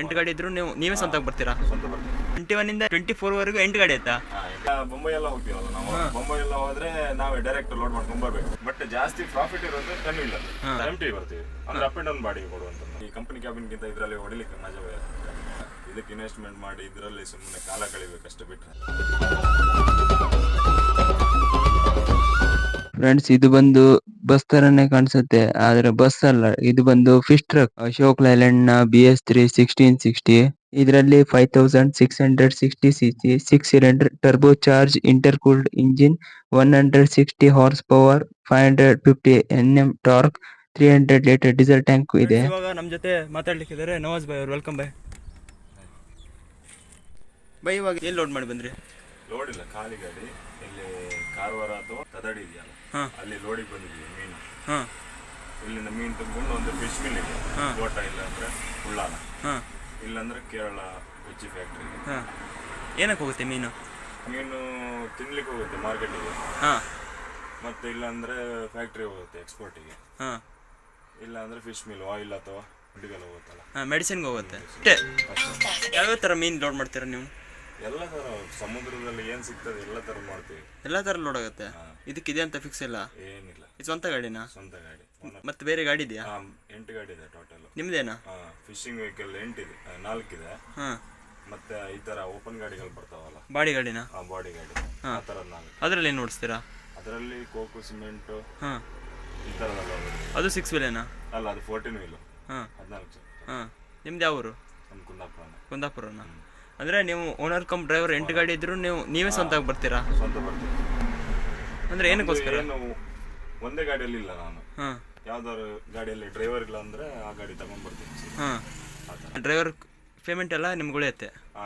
ಎಂಟು ಗಾಡಿ ಇದ್ರು ನೀವು ನೀವೇ ಸ್ವಂತ ಬರ್ತೀರಾ? ಸ್ವಂತ ಬರ್ತೀವಿ. ಟ್ವೆಂಟಿ ಒನ್ನಿಂದ ಟ್ವೆಂಟಿ ಫೋರ್ವರೆಗೂ ಎಂಟು ಗಾಡಿ ಆಯ್ತಾ? ಈಗ ಬೊಂಬೈ ಎಲ್ಲ ಹೋಗ್ತೀವಲ್ಲ ನಾವು. ಬೊಂಬೈ ಎಲ್ಲ ಹೋದ್ರೆ ನಾವೇ ಡೈರೆಕ್ಟ್ ಲೋಡ್ ಮಾಡ್ಕೊಂಡು ಬರ್ಬೇಕು ಬಟ್ ಜಾಸ್ತಿ ಪ್ರಾಫಿಟ್ ಇರೋದು ಟನ್ ಇಲ್ಲ. ಎಂ ಟಿ ಬರ್ತೀವಿ. ಅಂದ್ರೆ ಅಪ್ ಅಂಡ್ ಡೌನ್ ಬಾಡಿಗೆ ಕೊಡುವಂತ ಈ ಕಂಪನಿ ಕ್ಯಾಬಿನ್ಗಿಂತ ಇದರಲ್ಲಿ ಹೊಡಿಲಿಕ್ಕೆ ಮಜವೇ. ಬೇರೆ ಇದಕ್ಕೆ ಇನ್ವೆಸ್ಟ್ಮೆಂಟ್ ಮಾಡಿ ಇದರಲ್ಲಿ ಸುಮ್ಮನೆ ಕಾಲ ಕಳಿಬೇಕಷ್ಟು ಬಿಟ್ರೆ. ಫ್ರೆಂಡ್ಸ್ ಇದು ಬಂದು ಬಸ್ ತರನೇ ಕಾಣಿಸುತ್ತೆ. ಆದ್ರೆ ಬಸ್ ಅಲ್ಲ ಇದು ಬಂದು fish truck Ashok ಲೈಲ್ಯಾಂಡ್ನ B S three sixteen sixty ಇದರಲ್ಲಿ five thousand six hundred sixty C C six cylinder turbo charge intercooled engine one hundred sixty horsepower five hundred fifty N M torque three hundred litre diesel tank ಇದೆ. ಇವಾಗ ನಮ್ಮ ಜೊತೆ ಮಾತಾಡ್ಲಿಕ್ಕಿದ್ದಾರೆ ನವಾಜ್ ಬಾಯ್ ಅವ್ರು. Welcome ಬಾಯ್ bye ಇವಾಗ ಎಲ್ಲಿ ಲೋಡ್ ಮಾಡಿ ಬಂದ್ರಿ? ಲೋಡ್ ಇಲ್ಲ ಖಾಲಿ ಗಾಡಿ. ಇಲ್ಲಿ ಕಾರವಾರ ಅಥವಾ ಕದಡಿ ಇದೆಯಲ್ಲ? ಹಾ. ಅಲ್ಲಿ ರೋಡಿಗೆ ಬಂದಿದ್ವಿ ಮೀನು. ಹಾಂ. ಇಲ್ಲಿಂದ ಮೀನು ತುಂಬಿಕೊಂಡು ಒಂದು ಫಿಶ್ ಮಿಲ್ ಇದೆ. ತೋಟ ಇಲ್ಲ ಅಂದ್ರೆ ಉಳ್ಳಾಲ. ಹಾಂ. ಇಲ್ಲಾಂದ್ರೆ ಕೇರಳ ಕೊಚ್ಚಿ ಫ್ಯಾಕ್ಟ್ರಿ ಹಾಂ. ಏನಕ್ಕೆ ಹೋಗುತ್ತೆ ಮೀನು? ಮೀನು ತಿನ್ಲಿಕ್ಕೆ ಹೋಗುತ್ತೆ ಮಾರ್ಕೆಟಿಗೆ ಹಾಂ. ಮತ್ತೆ ಇಲ್ಲಾಂದ್ರೆ ಫ್ಯಾಕ್ಟ್ರಿ ಹೋಗುತ್ತೆ ಎಕ್ಸ್ಪೋರ್ಟಿಗೆ ಹಾಂ. ಇಲ್ಲ ಅಂದ್ರೆ ಫಿಶ್ ಮಿಲ್ ಆಯಿಲ್ ಅಥವಾ ಹುಡುಗೆಲ್ಲ ಹೋಗುತ್ತಲ್ಲ. ಹಾಂ ಮೆಡಿಸಿನ್ಗೆ ಹೋಗುತ್ತೆ. ಯಾವ್ಯಾವ ಥರ ಮೀನು ಲೋಡ್ ಮಾಡ್ತೀರಾ ನೀವು? ಎಲ್ಲ ತರ ಸಮುದ್ರದಲ್ಲಿ ಏನು ಸಿಗ್ತದೆ ಎಲ್ಲ ತರ ಮಾಡ್ತೀವಿ. ಎಲ್ಲ ಥರ ಲೋಡ್ ಆಗುತ್ತೆ ಇದಕ್ಕಿದೆ ಅಂತ ಫಿಕ್ಸ್ ಇಲ್ಲ? ಏನಿಲ್ಲ. ಇದು ಸ್ವಂತ ಗಾಡಿನಾ? ಸ್ವಂತ ಗಾಡಿ. ಮತ್ತೆ ಬೇರೆ ಗಾಡಿ ಇದೆಯಾ? ಹಾಂ ಎಂಟು ಗಾಡಿ ಇದೆ ಟೋಟಲ್ ನಿಮ್ದೇನಾ? ಫಿಶಿಂಗ್ ವೆಹಿಕಲ್ ಎಂಟಿದೆ ಇದೆ ನಾಲ್ಕಿದೆ ಹಾಂ. ಮತ್ತೆ ಈ ತರ ಓಪನ್ ಗಾಡಿಗಳು ಬರ್ತಾವಲ್ಲ? ಬಾಡಿ ಗಾಡಿನಾ? ಆ ಬಾಡಿ ಗಾಡಿ. ಆ ಥರ ನಾಲ್ಕು. ಅದರಲ್ಲಿ ಏನು ಓಡಿಸ್ತೀರಾ? ಅದರಲ್ಲಿ ಕೋಕೋ ಸಿಮೆಂಟ್ ಹಾಂ. ಈ ಅದು ಸಿಕ್ಸ್ ವೀಲೇನಾ ಅಲ್ಲ ಅದು ಫೋರ್ಟೀನ್ ವೀಲು ಹಾಂ. ಹದಿನಾಲ್ಕು. ಹಾಂ. ನಿಮ್ದು ಯಾವ ಊರು? ನಮ್ಮ ಕುಂದಾಪುರನ? ಕುಂದಾಪುರನ ಅಂದರೆ ನೀವು ಓನರ್ ಕಮ್ ಡ್ರೈವರ್ ಎಂಟು ಗಾಡಿ ಇದ್ರು ನೀವು ನೀವೇ ಸ್ವಂತ ಬರ್ತೀರಾ? ಸ್ವಂತ ಬರ್ತೀರಾ ಅಂದರೆ ಏನಕ್ಕೋಸ್ಕರ ಏನು ಒಂದೇ ಗಾಡಿಯಲ್ಲಿ ಇಲ್ಲ ನಾನು. ಹಾಂ. ಯಾವ್ದಾದ್ರು ಗಾಡಿಯಲ್ಲಿ ಡ್ರೈವರ್ ಇಲ್ಲ ಅಂದ್ರೆ ಆ ಗಾಡಿ ತಗೊಂಡ್ ಬರ್ತೀನಿ. ಹಾಂ. ಆ ಥರ. ಡ್ರೈವರ್ ಪೇಮೆಂಟ್ ಎಲ್ಲ ನಿಮ್ಗೆ ಉಳಿಯುತ್ತೆ? ಆ,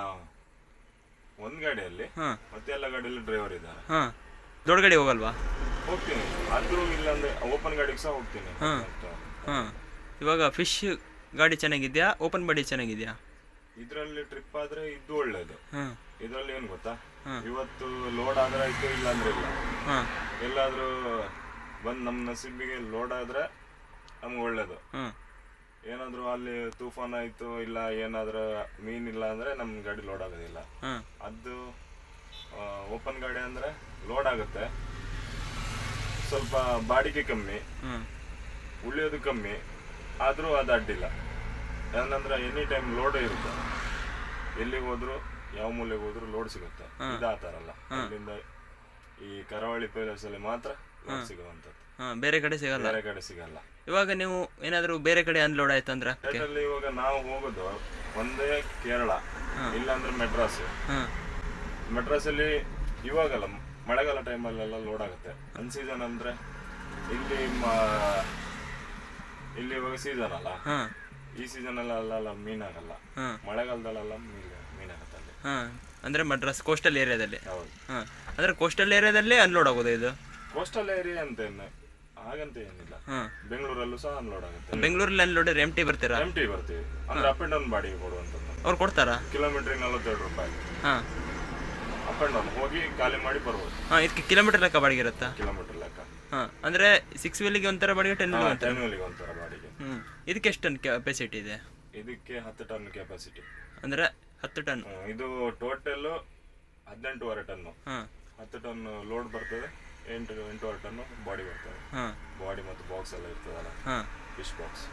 ಒಂದ್ ಗಾಡಿಯಲ್ಲಿ ಹಾಂ. ಮತ್ತೆ ಎಲ್ಲ ಗಾಡಿಯಲ್ಲಿ ಡ್ರೈವರ್ ಇದ್ದಾರೆ. ಹಾಂ. ದೊಡ್ಡ ಗಾಡಿ ಹೋಗಲ್ವಾ? ಹೋಗ್ತೀನಿ. ಆದ್ರೂ ಇಲ್ಲ ಅಂದ್ರೆ ಓಪನ್ ಗಾಡಿಗೆ ಸಹ ಹೋಗ್ತೀನಿ. ಹಾಂ. ಇವಾಗ ಫಿಶ್ ಗಾಡಿ ಚೆನ್ನಾಗಿದೆಯಾ? ಓಪನ್ ಬಾಡಿ ಚೆನ್ನಾಗಿದೆಯಾ? ಇದ್ರಲ್ಲಿ ಟ್ರಿಪ್ ಆದ್ರೆ ಇದ್ದು ಒಳ್ಳೇದು. ಇದರಲ್ಲಿ ಏನ್ ಗೊತ್ತಾ? ಇವತ್ತು ಲೋಡ್ ಆದ್ರೆ ಆಯ್ತು ಇಲ್ಲ. ಅಂದ್ರೆ ಇಲ್ಲ ಎಲ್ಲಾದ್ರೂ ಬಂದ್ ನಮ್ಮ ನಸೀಬಿಗೆ ಲೋಡ್ ಆದ್ರೆ ನಮ್ಗೆ ಒಳ್ಳೇದು. ಏನಾದ್ರು ಅಲ್ಲಿ ತೂಫಾನ್ ಆಯ್ತು ಇಲ್ಲ ಏನಾದ್ರೂ ಮೀನ್ ಇಲ್ಲ ಅಂದ್ರೆ ನಮ್ ಗಾಡಿ ಲೋಡ್ ಆಗೋದಿಲ್ಲ. ಅದು ಓಪನ್ ಗಾಡಿ ಅಂದ್ರೆ ಲೋಡ್ ಆಗುತ್ತೆ. ಸ್ವಲ್ಪ ಬಾಡಿಗೆ ಕಮ್ಮಿ ಉಳಿಯೋದು ಕಮ್ಮಿ ಆದ್ರೂ ಅದು ಅಡ್ಡಿಲ್ಲ. ಏನಂದ್ರೆ ಎನಿ ಟೈಮ್ ಲೋಡ್ ಇರುತ್ತೆ. ಎಲ್ಲಿಗೆ ಹೋದ್ರು ಯಾವ ಮೂಲೆಗೆ ಹೋದ್ರು ಲೋಡ್ ಸಿಗುತ್ತೆ. ಇದು ಆ ಥರ ಅಲ್ಲ. ಅಲ್ಲಿಂದ ಈ ಕರಾವಳಿ ಪ್ಯಾಲೇಸ್ ಅಲ್ಲಿ ಮಾತ್ರ ಲೋಡ್ ಸಿಗುವಂಥದ್ದು. ಬೇರೆ ಕಡೆ ಸಿಗಲ್ಲ? ಬೇರೆ ಕಡೆ ಸಿಗಲ್ಲ. ಇವಾಗ ನೀವು ಏನಾದರೂ ಬೇರೆ ಕಡೆ ಅನ್ಲೋಡ್ ಆಯ್ತಂದ್ರೆ ಅಲ್ಲಿ ಇವಾಗ ನಾವು ಹೋಗೋದು ಒಂದೇ ಕೇರಳ ಇಲ್ಲಾಂದ್ರೆ ಮೆಡ್ರಾಸ್ ಮೆಡ್ರಾಸ್ ಅಲ್ಲಿ ಇವಾಗಲ್ಲ ಮಳೆಗಾಲ ಟೈಮಲ್ಲೆಲ್ಲ ಲೋಡ್ ಆಗುತ್ತೆ. ಅನ್ ಸೀಸನ್ ಅಂದ್ರೆ ಇಲ್ಲಿ ಇಲ್ಲಿ ಇವಾಗ ಸೀಸನ್ ಅಲ್ಲ. ಈ ಸೀಸನ್ ಅಲ್ಲೆಲ್ಲ ಮೀನಾಗಲ್ಲ. ಹಾಂ. ಮಳೆಗಾಲದಲ್ಲೆಲ್ಲ ಮೀನ್ ಮೀನಾಗತ್ತೆ ಅಲ್ಲಿ. ಹಾಂ ಅಂದರೆ ಮಡ್ರಾಸ್ ಕೋಸ್ಟಲ್ ಏರಿಯಾದಲ್ಲಿ ಹೌದು. ಹಾಂ ಅಂದರೆ ಕೋಸ್ಟಲ್ ಏರಿಯಾದಲ್ಲೇ ಅನ್ಲೋಡ್ ಆಗೋದು ಇದು? ಕೋಸ್ಟಲ್ ಏರಿಯಾ ಅಂತ ಏನು ಹಾಗಂತ ಏನಿಲ್ಲ. ಹಾಂ. ಬೆಂಗಳೂರಲ್ಲೂ ಸಹ ಅನ್ಲೋಡ್ ಆಗುತ್ತೆ. ಬೆಂಗಳೂರಲ್ಲಿ ಅನ್ಲೋಡ್ ಎಂ ಟಿ ಬರ್ತೀರಾ? ಎಂ ಟಿ ಬರ್ತೀವಿ ಅಂದ್ರೆ ಅಪ್ ಅಂಡ್ ಡೌನ್ ಬಾಡಿಗೆ ಕೊಡುವಂಥದ್ದು. ಅವ್ರು ಕೊಡ್ತಾರಾ? ಕಿಲೋಮೀಟ್ರಿಗೆ ನಲವತ್ತೆರಡು ರೂಪಾಯಿ ಹಾಂ. ಅಪ್ ಅಂಡ್ ಡೌನ್ ಹೋಗಿ ಖಾಲಿ ಮಾಡಿ ಬರ್ಬೋದು. ಹಾಂ ಇದಕ್ಕೆ ಕಿಲೋಮೀಟರ್ ಲೆಕ್ಕ ಬಾಡಿಗೆ ಇರುತ್ತಾ? ಕಿಲೋಮೀಟರ್ ಲೆಕ್ಕ. ಹಾಂ ಅಂದರೆ ಸಿಕ್ಸ್ ವೀಲಿಗೆ ಒಂಥರ ಬಾಡಿಗೆ ಟೆನ್ ವೀಲಿಗೆ ಒಂಥರ ಬಾಡಿಗೆ. ಹ್ಞೂ ಇದಕ್ಕೆ ಎಷ್ಟು ಟನ್ ಕೆಪಾಸಿಟಿ ಇದೆ? ಇದಕ್ಕೆ ಹತ್ತು ಟನ್ ಕೆಪಾಸಿಟಿ ಅಂದರೆ ಹತ್ತು ಟನ್. ಇದು ಟೋಟಲ್ ಹದಿನೆಂಟುವರೆ ಟನ್ನು. ಹಾಂ. ಹತ್ತು ಟನ್ ಲೋಡ್ ಬರ್ತದೆ ಎಂಟು ಎಂಟೂವರೆ ಟನ್ ಬಾಡಿ ಬರ್ತದೆ. ಹಾಂ. ಬಾಡಿ ಮತ್ತು ಬಾಕ್ಸ್ ಎಲ್ಲ ಇರ್ತದಲ್ಲ? ಹಾಂ. ಫಿಶ್ ಬಾಕ್ಸ್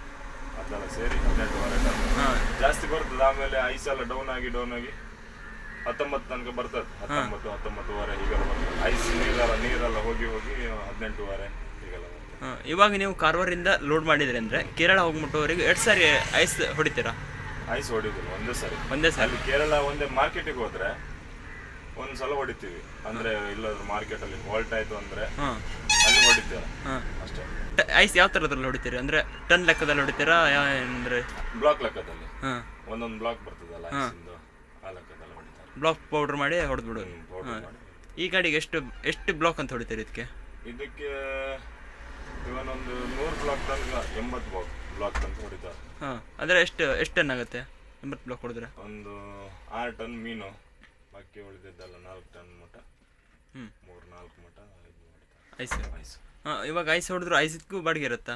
ಅದೆಲ್ಲ ಸೇರಿ ಹದಿನೆಂಟುವರೆ ಟನ್. ಹಾಂ. ಜಾಸ್ತಿ ಬರ್ತದೆ ಆಮೇಲೆ ಐಸ್ ಎಲ್ಲ ಡೌನ್ ಆಗಿ ಡೌನ್ ಆಗಿ ಹತ್ತೊಂಬತ್ತು ತನಕ ಬರ್ತದೆ. ಹತ್ತೊಂಬತ್ತು ಹತ್ತೊಂಬತ್ತುವರೆ ಈಗ ಬರ್ತದೆ. ಐಸ್ ನೀರೆಲ್ಲ ನೀರೆಲ್ಲ ಹೋಗಿ ಹೋಗಿ ಹದಿನೆಂಟುವರೆ. ಇವಾಗ ನೀವು ಕಾರವಾರಿಂದ ಲೋಡ್ ಮಾಡಿದ್ರೆ ಅಂದರೆ ಕೇರಳ ಹೋಗ್ಬಿಟ್ಟವರಿಗೆ ಎರಡು ಸಾರಿ ಐಸ್ ಹೊಡಿತೀರಾ? ಐಸ್ ಹೊಡಿತೀವಿ ಒಂದೇ ಸಾರಿ. ಒಂದೇ ಸಾರಿ. ಅಲ್ಲಿ ಕೇರಳ ಒಂದೇ ಮಾರ್ಕೆಟಿಗೆ ಹೋದ್ರೆ ಒಂದ್ ಸಲ ಹೊಡಿತೀವಿ. ಅಂದ್ರೆ ಇಲ್ಲಾದ್ರೂ ಮಾರ್ಕೆಟ್ ಅಲ್ಲಿ ಫಾಲ್ಟ್ ಆಯ್ತು ಅಂದ್ರೆ ಅಲ್ಲಿ ಹೊಡಿತೀವಿ ಹಾಂ. ಅಷ್ಟೇ. ಐಸ್ ಯಾವ ಥರದ್ರಲ್ಲಿ ಹೊಡಿತೀರಿ? ಅಂದರೆ ಟನ್ ಲೆಕ್ಕದಲ್ಲಿ ಹೊಡಿತೀರಾ? ಅಂದರೆ ಬ್ಲಾಕ್ ಲೆಕ್ಕದಲ್ಲಿ. ಒಂದೊಂದು ಬ್ಲಾಕ್ ಬರ್ತದಲ್ಲ ಆ ಲೆಕ್ಕದಲ್ಲಿ ಹೊಡಿತಾರೆ. ಬ್ಲಾಕ್ ಪೌಡರ್ ಮಾಡಿ ಹೊಡೆದ್ಬಿಡು ಹ್ಮ್, powder ಮಾಡಿ. ಈ ಗಾಡಿಗೆ ಎಷ್ಟು ಎಷ್ಟು ಬ್ಲಾಕ್ ಅಂತ ಹೊಡಿತೀರಿ ಇದಕ್ಕೆ? ಇದಕ್ಕೆ ಇವನೊಂದು ನೂರು ಬ್ಲಾಕ್ ತನಕ ಎಂಬತ್ತು ಬ್ಲಾಕ್ ಬ್ಲಾಕ್ ತನಕ ಹೊಡಿತಾರೆ ಹಾಂ ಅಂದರೆ ಎಷ್ಟು ಎಷ್ಟು ಟನ್ ಆಗುತ್ತೆ ಎಂಬತ್ತು ಬ್ಲಾಕ್ ಹೊಡೆದ್ರೆ? ಒಂದು ಆರು ಟನ್ ಮೀನು ಬಾಕಿ ಉಳಿದಿದ್ದಲ್ಲ ನಾಲ್ಕು ಟನ್ ಮಟ್ಟ ಹ್ಞೂ ಮೂರು ನಾಲ್ಕು ಇದು ಮಾಡ್ತಾರೆ ಐಸ್ ಐಸ್. ಹಾಂ ಇವಾಗ ಐಸ್ ಹೊಡೆದ್ರು ಐಸಿಗೂ ಬಾಡಿಗೆ ಇರುತ್ತಾ?